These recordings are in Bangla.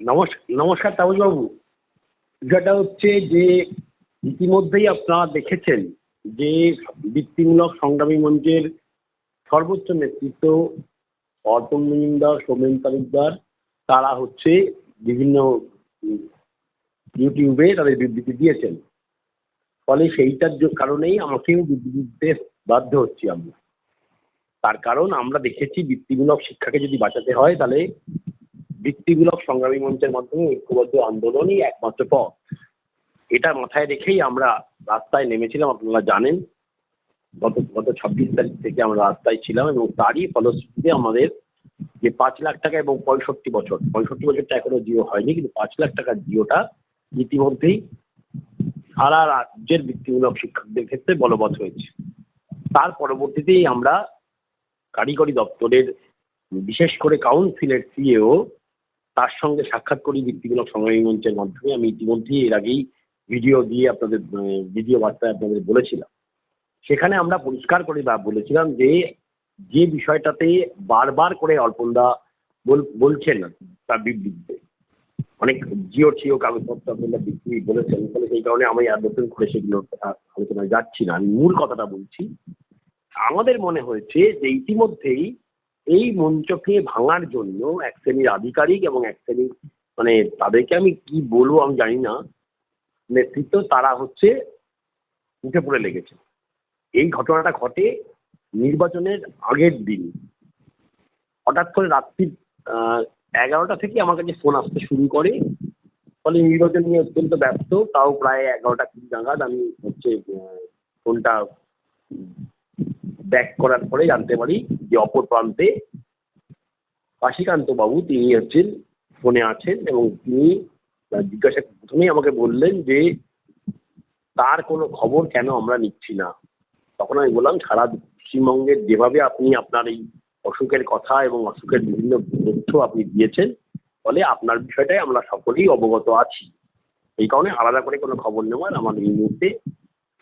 নমস্কার নমস্কার তাপসবাবু। বিষয়টা হচ্ছে যে ইতিমধ্যেই আপনারা দেখেছেন যে বৃত্তিমূলক সংগ্রামী মঞ্চের সর্বোচ্চ নেতৃত্ব অর্পণ মজুমদার, সোমেন তালুকদার, তারা হচ্ছে বিভিন্ন ইউটিউবে তাদের বিবৃতি দিয়েছেন। ফলে সেইটার কারণেই আমাকেও বিবৃতি দিতে বাধ্য হচ্ছি আমরা। তার কারণ আমরা দেখেছি বৃত্তিমূলক শিক্ষাকে যদি বাঁচাতে হয় তাহলে বৃত্তিমূলক সংগ্রামী মঞ্চের মাধ্যমে ঐক্যবদ্ধ আন্দোলনই একমাত্র পথ। এটা মাথায় রেখেই আমরা রাস্তায় নেমেছিলাম, আপনারা জানেন। গত গত ছাব্বিশ তারিখ থেকে আমরা রাস্তায় ছিলাম এবং তারই ফলশ্রুতিতে আমাদের যে পাঁচ লাখ টাকা এবং পঁয়ষট্টি বছর, পঁয়ষট্টি বছরটা এখনও জিও হয়নি, কিন্তু পাঁচ লাখ টাকার জিওটা ইতিমধ্যেই সারা রাজ্যের বৃত্তিমূলক শিক্ষকদের ক্ষেত্রে বলবৎ হয়েছে। তার পরবর্তীতেই আমরা কারিগরি দপ্তরের, বিশেষ করে কাউন্সিলের সিএও তার সঙ্গে সাক্ষাৎ করি বৃত্তিমূলক সংগ্রামী মঞ্চের মাধ্যমে। আমি ইতিমধ্যেই এর আগেই ভিডিও দিয়ে আপনাদের ভিডিও বার্তায় আপনাদের বলেছিলাম। সেখানে আমরা পরিষ্কার করে বলেছিলাম যে যে বিষয়টাতে বারবার করে অল্পনদা বল- বলছেন তার বিবৃতিতে। অনেক জিও ছিও কাগজপত্র আপনারা বিক্রি বলেছেন, ফলে সেই কারণে আমি আর নতুন করে সেগুলো আলোচনায় যাচ্ছি না। আমি মূল কথাটা বলছি, আমাদের মনে হয়েছে যে ইতিমধ্যেই এই মঞ্চকে ভাঙার জন্য এক শ্রেণির আধিকারিক এবং এক শ্রেণির মানে তাদেরকে আমি কি বলব আমি জানি না, নেতৃত্ব তারা হচ্ছে উঠে পড়ে লেগেছে। এই ঘটনাটা ঘটে নির্বাচনের আগের দিন। হঠাৎ করে রাত্রি এগারোটা থেকে আমার কাছে ফোন আসতে শুরু করে। ফলে নির্বাচন নিয়ে অত্যন্ত ব্যস্ত, তাও প্রায় এগারোটা কুড়ি নাগাদ আমি হচ্ছে ফোনটা ব্যাক করার পরে জানতে পারি যে অপর প্রান্তে কাশীকান্ত বাবু তিনি হচ্ছেন, ফোনে আছেন এবং তিনি জিজ্ঞাসা প্রথমেই আমাকে বললেন যে তার কোনো খবর কেন আমরা নিচ্ছি না। তখন আমি বললাম, সারা পশ্চিমবঙ্গের যেভাবে আপনি আপনার এই অসুখের কথা এবং অসুখের বিভিন্ন তথ্য আপনি দিয়েছেন, ফলে আপনার বিষয়টাই আমরা সকলেই অবগত আছি। এই কারণে আলাদা করে কোনো খবর নেওয়ার আমাদের এই মুহূর্তে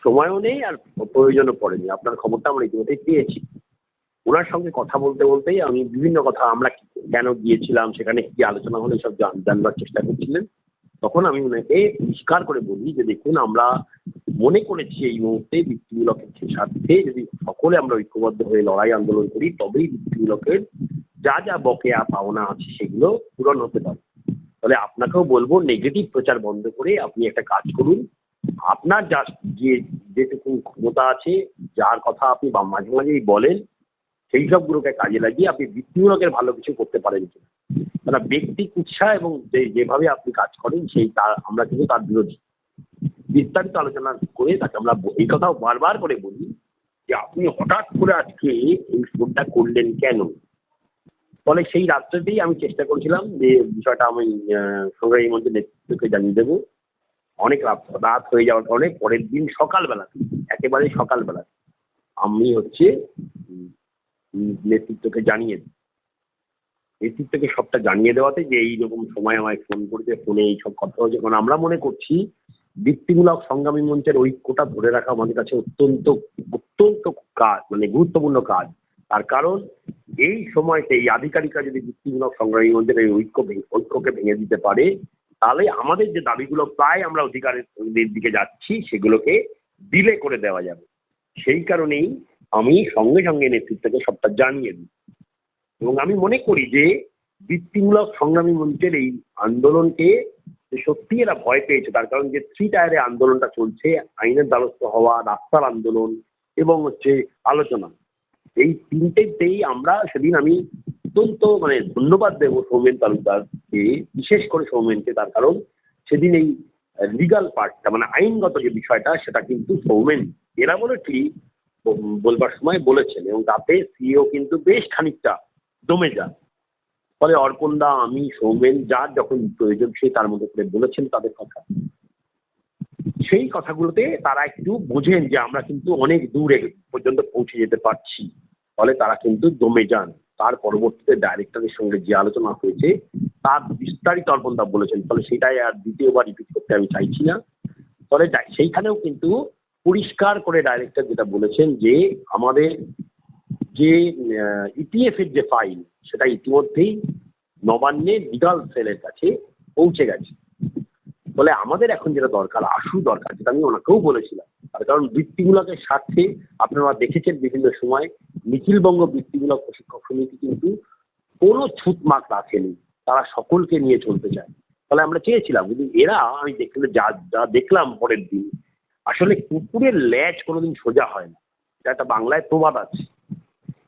সময়ও নেই আর প্রয়োজনও পড়েনি। আপনার খবরটা আমরা ইতিমধ্যেই পেয়েছি। ওনার সঙ্গে কথা বলতে বলতেই আমি বিভিন্ন কথা, আমরা কেন গিয়েছিলাম, সেখানে কি আলোচনা হলো সব জানবার চেষ্টা করছিলেন। তখন আমি ওনাকে পরিষ্কার করে বলি যে, দেখুন, আমরা মনে করেছি এই মুহূর্তে বৃত্তিমূলকের স্বার্থে যদি সকলে আমরা ঐক্যবদ্ধ হয়ে লড়াই আন্দোলন করি, তবেই বৃত্তিমূলকের যা যা বকেয়া পাওনা আছে, সেগুলো পূরণ হতে পারে। তাহলে আপনাকেও বলব নেগেটিভ প্রচার বন্ধ করে আপনি একটা কাজ করুন। আপনার যা যে যেটুকু ক্ষমতা আছে, যার কথা আপনি মাঝে মাঝেই বলেন, সেই সবগুলোকে কাজে লাগিয়ে আপনি বৃত্তিমূলকের ভালো কিছু করতে পারেন কিনা। তারা ব্যক্তি কুৎসা এবং যে, যেভাবে আপনি কাজ করেন, সেই তার আমরা কিন্তু তার বিরোধী। বিস্তারিত আলোচনা করে তাকে আমরা এই কথাও বারবার করে বলি যে, আপনি হঠাৎ করে আজকে এই ফোনটা করলেন কেন? ফলে সেই রাত্রেতেই আমি চেষ্টা করেছিলাম যে, বিষয়টা আমি সংগ্রামী মঞ্চের নেতৃত্বকে জানিয়ে দেবো। অনেক রাত রাত হয়ে যাওয়ার কারণে পরের দিন সকালবেলা, একেবারে সকালবেলা আমি হচ্ছে নেতৃত্বকে জানিয়ে দিই। নেতৃত্বকে সবটা জানিয়ে দেওয়াতে যে এইরকম সময় আমায় ফোন করেছে ফোনে এইসব কথা হচ্ছে কারণ আমরা মনে করছি বৃত্তিমূলক সংগ্রামী মঞ্চের ঐক্যটা ধরে রাখা আমাদের কাছে অত্যন্ত অত্যন্ত কাজ মানে গুরুত্বপূর্ণ কাজ। তার কারণ এই সময়তে এই আধিকারিকরা যদি বৃত্তিমূলক সংগ্রামী মঞ্চের এই ঐক্য ঐক্যকে ভেঙে দিতে পারে তাহলে আমাদের যে দাবিগুলো প্রায় আমরা অধিকারের দিকে যাচ্ছি, সেগুলোকে ডিলে করে দেওয়া যাবে। সেই কারণেই আমি সঙ্গে সঙ্গে নেতৃত্বকে সবটা জানিয়ে দিই। এবং আমি মনে করি যে বৃত্তিমূলক সংগ্রামী মঞ্চের এই আন্দোলনকে সত্যি এরা ভয় পেয়েছে, তার কারণ যে থ্রি টায়ারে আন্দোলনটা চলছে, আইনের দ্বারস্থ হওয়া, রাস্তার আন্দোলন এবং হচ্ছে আলোচনা, এই তিনটেতেই আমরা সেদিন আমি অত্যন্ত মানে ধন্যবাদ দেব সৌমেন তালুকদারকে, বিশেষ করে সৌমেনকে, তার কারণ সেদিন এই লিগাল পার্টটা মানে আইনগত যে বিষয়টা, সেটা কিন্তু সৌমেন, এরা বলে ঠিক বলবার সময় বলেছেন এবং তাতে সিও কিন্তু বেশ খানিকটা দমে যান। ফলে অর্পণদা, আমি, সৌমেন, যার যখন প্রয়োজন সে তার মধ্যে করে বলেছেন তাদের কথা। সেই কথাগুলোতে তারা একটু বোঝেন যে আমরা কিন্তু অনেক দূর পর্যন্ত পৌঁছে যেতে পারছি। ফলে তারা কিন্তু দমে যান। তার পরবর্তীতে ডাইরেক্টরের সঙ্গে যে আলোচনা হয়েছে, তার বিস্তারিত অর্পণদা বলেছেন। ফলে সেটাই আর দ্বিতীয়বার রিপিট করতে আমি চাইছি না। ফলে সেইখানেও কিন্তু পরিষ্কার করে ডাইরেক্টর যেটা বলেছেন যে, আমাদের যে ইপিএফ এর যে ফাইল সেটা ইতিমধ্যেই নবান্নে লিগাল সেলের কাছে পৌঁছে গেছে। ফলে আমাদের এখন যেটা দরকার, আশু দরকার, যেটা আমি ওনাকেও বলেছিলাম, তার কারণ বৃত্তিমূলকের স্বার্থে আপনারা দেখেছেন বিভিন্ন সময় নিখিলবঙ্গ বৃত্তিমূলক প্রশিক্ষক সমিতি কিন্তু কোনো ছুট মাক রাখেনি। তারা সকলকে নিয়ে চলতে চায়। তাহলে আমরা চেয়েছিলাম, কিন্তু এরা, আমি দেখলে যা যা দেখলাম পরের দিন, আসলে কুকুরের ল্যাজ কোনোদিন সোজা হয় না। এটা একটা বাংলায় প্রবাদ আছে।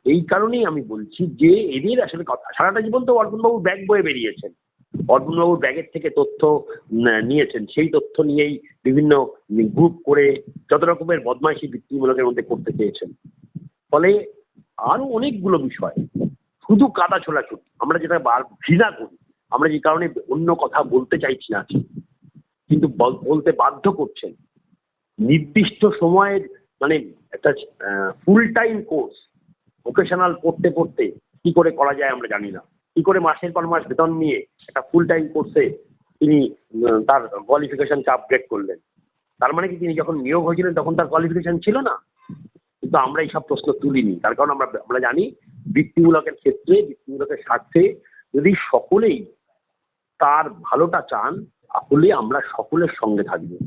এই কারণেই আমি বলছি যে, এদের আসলে কথা, সারাটা জীবন তো অর্পণবাবু ব্যাগ বয়ে বেরিয়েছেন। অর্পণবাবু ব্যাগের থেকে তথ্য নিয়েছেন। সেই তথ্য নিয়েই বিভিন্ন গ্রুপ করে যত রকমের বদমাইশি বৃত্তিমূলকের মধ্যে করতে চেয়েছেন। ফলে আরও অনেকগুলো বিষয়। শুধু কাদা ছোলাছুটি আমরা যেটা বার ঘৃণা করি। আমরা যে কারণে অন্য কথা বলতে চাইছি না কিন্তু বল- বলতে বাধ্য করছেন। নির্দিষ্ট সময়ের মানে একটা ফুল টাইম কোর্স ভোকেশনাল পড়তে পড়তে কি করে করা যায় আমরা জানি না। কি করে মাসের পর মাস বেতন নিয়ে একটা ফুল টাইম কোর্সে তিনি তার কোয়ালিফিকেশনকে আপগ্রেড করলেন। তার মানে কি তিনি যখন নিয়োগ হয়েছিলেন তখন তার কোয়ালিফিকেশন ছিল না? কিন্তু আমরা এইসব প্রশ্ন তুলিনি। তার কারণ আমরা আমরা জানি বৃত্তিমূলকের ক্ষেত্রে বৃত্তিমূলকের স্বার্থে যদি সকলেই তার ভালোটা চান, তাহলে আমরা সকলের সঙ্গে থাকব।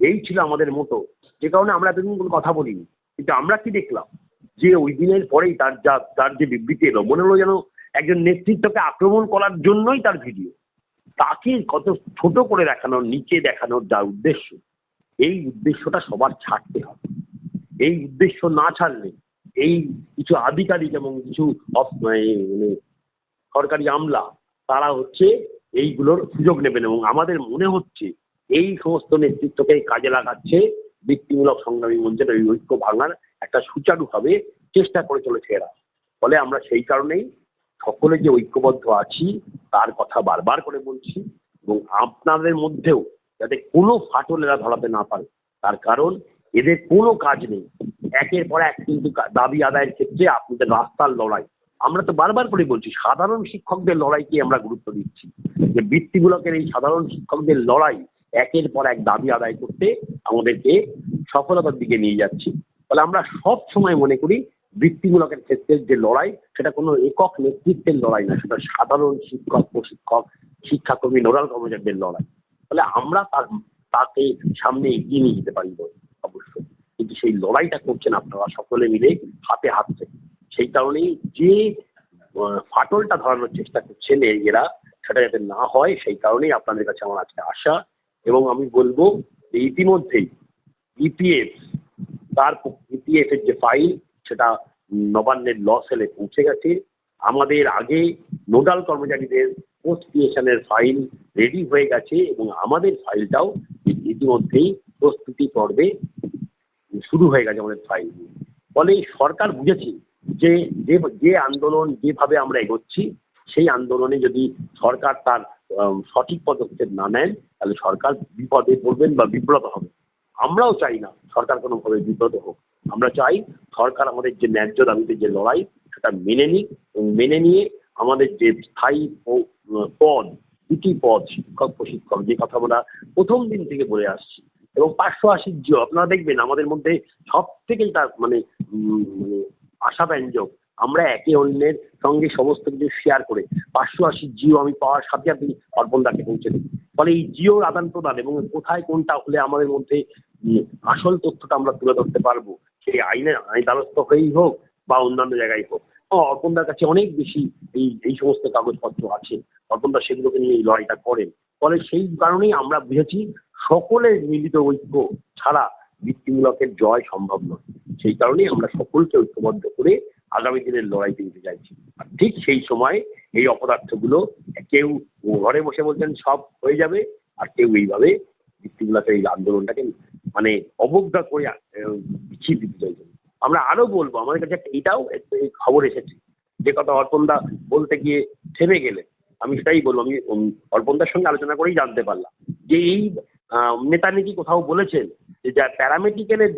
এই ছিল আমাদের মতো। যে কারণে আমরা এতদিন কোনো কথা বলিনি। কিন্তু আমরা কি দেখলাম? যে ওই দিনের পরেই তার যা, তার যে বিবৃতি এলো, মনে হলো যেন একজন নেতৃত্বকে আক্রমণ করার জন্যই তার ভিডিও। তাকে কত ছোট করে দেখানোর নিচে দেখানোর যা উদ্দেশ্য, এই উদ্দেশ্যটা সবার ছাড়তে হবে। এই উদ্দেশ্য না ছাড়লে, এই কিছু আধিকারিক এবং কিছু মানে সরকারি আমলা, তারা হচ্ছে এইগুলোর সুযোগ নেবেন এবং আমাদের মনে হচ্ছে এই সমস্ত নেতৃত্বকে কাজে লাগাচ্ছে বৃত্তিমূলক সংগ্রামী মঞ্চের ওই ঐক্য ভাঙার একটা সুচারুভাবে চেষ্টা করে চলেছে এরা। ফলে আমরা সেই কারণেই সকলে যে ঐক্যবদ্ধ আছি, তার কথা বারবার করে বলছি এবং আপনাদের মধ্যেও যাতে কোনো ফাটল এরা ধরাতে না পারে, তার কারণ এদের কোনো কাজ নেই। একের পর এক কিন্তু দাবি আদায়ের ক্ষেত্রে আপনাদের রাস্তার লড়াই। আমরা তো বারবার করে বলছি, সাধারণ শিক্ষকদের লড়াইকে আমরা গুরুত্ব দিচ্ছি। যে বৃত্তিমূলকের এই সাধারণ শিক্ষকদের লড়াই একের পর এক দাবি আদায় করতে আমাদেরকে সফলতার দিকে নিয়ে যাচ্ছি। ফলে আমরা সব সময় মনে করি বৃত্তিমূলকের ক্ষেত্রে যে লড়াই, সেটা কোনো একক নেতৃত্বের লড়াই না, সেটা সাধারণ শিক্ষক, প্রশিক্ষক, শিক্ষাকর্মী, নোডাল কর্মচারীদের লড়াই। ফলে আমরা তার, তাকে সামনে এগিয়ে নিয়ে যেতে পারি অবশ্যই। কিন্তু সেই লড়াইটা করছেন আপনারা সকলে মিলে হাতে হাত সেই কারণেই যে ফাটলটা ধরানোর চেষ্টা করছেন এরা, সেটা যাতে না হয়, সেই কারণেই আপনাদের কাছে আমার আজকে আসা এবং আমি বলব যে ইতিমধ্যেই ইপিএফ, তার ইপিএফ এর যে ফাইল, সেটা নবান্নের ল সেলে পৌঁছে গেছে। আমাদের আগে নোডাল কর্মচারীদের পোস্ট ক্রিয়েশনের ফাইল রেডি হয়ে গেছে এবং আমাদের ফাইলটাও ইতিমধ্যেই প্রস্তুতি পর্বে শুরু হয়ে গেছে আমাদের ফাইল ফলে সরকার বুঝেছে যে যে আন্দোলন যেভাবে আমরা এগোচ্ছি, সেই আন্দোলনে যদি সরকার তার সঠিক পদক্ষেপ না নেন, তাহলে সরকার বিপদে পড়বেন বা বিব্রত হবে। আমরাও চাই না সরকার কোনোভাবে বিব্রত হোক। আমরা চাই সরকার আমাদের যে ন্যায্য দাবিতে যে লড়াই, সেটা মেনে নিক মেনে নিয়ে আমাদের যে স্থায়ী পদ, দুটি পদ শিক্ষক, প্রশিক্ষক, যে কথা আমরা প্রথম দিন থেকে বলে আসছি এবং পাঁচশো আশির জিও আপনারা দেখবেন আমাদের মধ্যে সব থেকেই তার মানে মানে আশাব্যঞ্জক আমরা একে অন্যের সঙ্গে সমস্ত কিছু শেয়ার করে পাঁচশো আশি জিও আমি পাওয়ার সাথে সাথে অর্পণদাকে পৌঁছে দিই। ফলে এই জিওর আদান প্রদান এবং কোথায় কোনটা হলে আমাদের মধ্যে আসল তথ্যটা আমরা তুলে ধরতে পারব, সেই আইনের আইন দ্বারস্থ হয়েই হোক বা অন্যান্য জায়গায় হোক। অর্পণদার কাছে অনেক বেশি এই এই সমস্ত কাগজপত্র আছে। অর্পণদা সেগুলোকে নিয়ে এই লড়াইটা করেন। ফলে সেই কারণেই আমরা বুঝেছি সকলের মিলিত ঐক্য ছাড়া বৃত্তিমূলকের জয় সম্ভব নয়। সেই কারণেই আমরা সকলকে ঐক্যবদ্ধ করে আগামী দিনের লড়াইতে নিতে চাইছি। আর ঠিক সেই সময় এই অপদার্থগুলো কেউ ঘরে বসে বলছেন, সব হয়ে যাবে, আর কেউ এইভাবে বৃত্তিমূলকের এই আন্দোলনটাকে মানে অবজ্ঞা করে পিছিয়ে দিতে চাইছেন। আমরা আরও বলব, আমাদের কাছে এটাও খবর এসেছে। যে কথা অর্পণদা বলতে গিয়ে থেমে গেলে আমি সেটাই বলব, আমি অর্পণদার সঙ্গে আলোচনা করেই জানতে পারলাম যে এই নেতা নাকি কোথাও বলেছেন যে যা প্যারামেডিক্যালের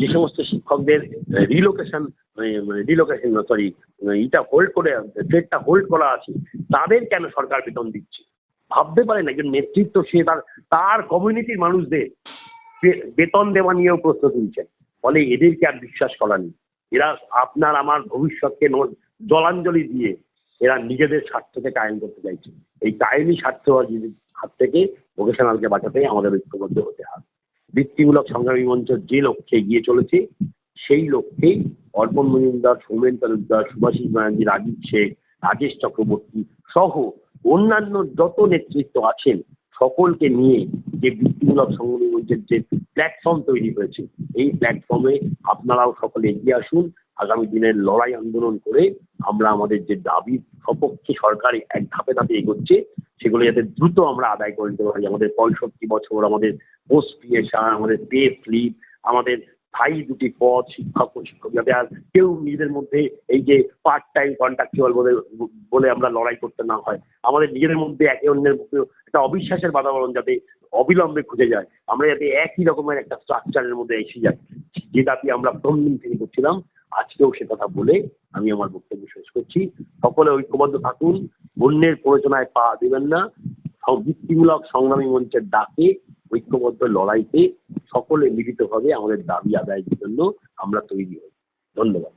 যে সমস্ত শিক্ষকদের রিলোকেশন রিলোকেশন সরি ইটা হোল্ড করে ট্রেডটা হোল্ড করা আছে, তাদের কেন সরকার বেতন দিচ্ছে? ভাবতে পারেন একজন নেতৃত্ব, সে তার তার কমিউনিটির মানুষদের বেতন দেওয়া নিয়েও প্রশ্ন তুলছেন। ফলে এদেরকে আর বিশ্বাস করা নেই। এরা আপনার, আমার ভবিষ্যৎকে জলাঞ্জলি দিয়ে এরা নিজেদের স্বার্থকে কায়েম করতে চাইছে। এই কায়েমি স্বার্থ হাত থেকে ভোকেশনালকে বাঁচাতে আমাদের ঐক্যবদ্ধ হতে হবে। বৃত্তিমূলক সংগ্রামী মঞ্চ যে লক্ষ্যে এগিয়ে চলেছে, সেই লক্ষ্যেই অর্পণ মজুমদার, সৌমেন তালুকদার, সুভাষিস ব্যানার্জি, রাজীব শেখ, রাজেশ চক্রবর্তী সহ অন্যান্য যত নেতৃত্ব আছেন, সকলকে নিয়ে যে বৃত্তিমূলক সংগ্রামী মঞ্চের যে প্ল্যাটফর্ম তৈরি হয়েছে, এই প্ল্যাটফর্মে আপনারাও সকলে এগিয়ে আসুন। আগামী দিনের লড়াই আন্দোলন করে আমরা আমাদের যে দাবি, সপক্ষে সরকার এক ধাপে ধাপে এগোচ্ছে সেগুলো যাতে দ্রুত আমরা আদায় করে নিতে পারি। আমাদের পঁয়ষট্টি বছর, আমাদের পোস্ট ক্রিয়েশন আমাদের পে স্লিপ আমাদের স্থায়ী দুটি পদ শিক্ষক ও শিক্ষক। যাতে আর কেউ নিজেদের মধ্যে এই যে পার্ট টাইম কন্ট্রাকচুয়াল বলে বলে আমরা লড়াই করতে না হয়। আমাদের নিজেদের মধ্যে একে অন্যের মধ্যে একটা অবিশ্বাসের বাতাবরণ যাতে অবিলম্বে খুঁজে যায়। আমরা যাতে একই রকমের একটা স্ট্রাকচারের মধ্যে এসে যাই। যে দাবি আমরা প্রথম দিন থেকে করছিলাম, আজকেও সে কথা বলে আমি আমার বক্তব্য শেষ করছি। সকলে ঐক্যবদ্ধ থাকুন। অন্যের প্ররোচনায় পা দেবেন না। বৃত্তিমূলক সংগ্রামী মঞ্চের ডাকে, ঐক্যবদ্ধ লড়াইতে সকলে মিলিতভাবে আমাদের দাবি আদায়ের জন্য আমরা তৈরি হই। ধন্যবাদ।